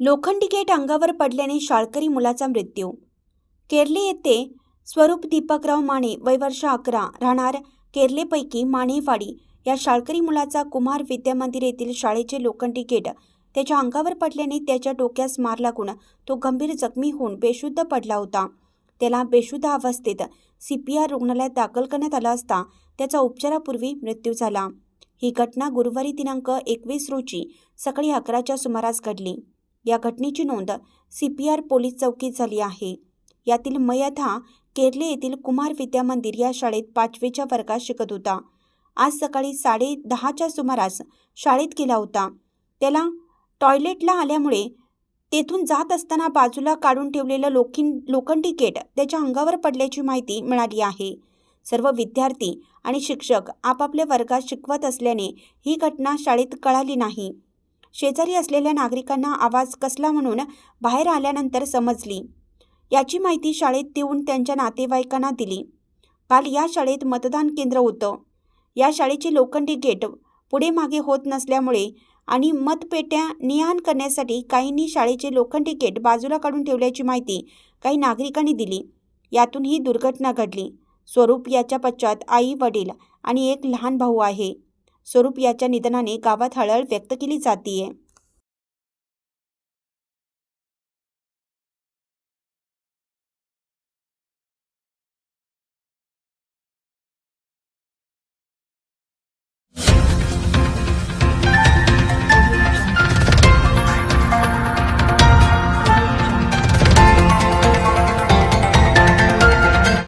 लोखंडी गेट अंगावर पडल्याने शाळकरी मुलाचा मृत्यू. केरले येथे स्वरूप दीपकराव माने वय वर्ष अकरा राहणार केरलेपैकी मानेवाडी या शाळकरी मुलाचा कुमार विद्यामंदिर येथील शाळेचे लोखंडी गेट त्याच्या अंगावर पडल्याने त्याच्या डोक्यास मार लागून तो गंभीर जखमी होऊन बेशुद्ध पडला होता. त्याला बेशुद्ध अवस्थेत सी पी आर रुग्णालयात दाखल करण्यात आला असता त्याचा उपचारापूर्वी मृत्यू झाला. ही घटना गुरुवारी दिनांक एकवीस रोजी सकाळी अकराच्या सुमारास घडली. या घटनेची नोंद सी पी आर पोलीस चौकीत झाली आहे. यातील मयत हा केरले येथील कुमार विद्या मंदिर या शाळेत पाचवीच्या वर्गात शिकत होता. आज सकाळी साडे दहाच्या सुमारास शाळेत गेला होता. त्याला टॉयलेटला आल्यामुळे तेथून जात असताना बाजूला काढून ठेवलेलं लोखिं लोखंडी गेट त्याच्या अंगावर पडल्याची माहिती मिळाली आहे. सर्व विद्यार्थी आणि शिक्षक आपापल्या वर्गात शिकवत असल्याने ही घटना शाळेत कळाली नाही. शेजारी असलेल्या नागरिकांना आवाज कसला म्हणून बाहेर आल्यानंतर समजली. याची माहिती शाळेत देऊन त्यांच्या नातेवाईकांना दिली. काल या शाळेत मतदान केंद्र होतं. या शाळेचे लोखंडी गेट पुढे मागे होत नसल्यामुळे आणि मतपेट्या नियान करण्यासाठी काहींनी शाळेचे लोखंडी गेट बाजूला काढून ठेवल्याची माहिती काही नागरिकांनी दिली. यातून ही दुर्घटना घडली. स्वरूप याच्या पश्चात आई वडील आणि एक लहान भाऊ आहे. स्वरूप याच्या निधनाने गावात हळहळ व्यक्त केली जातीये.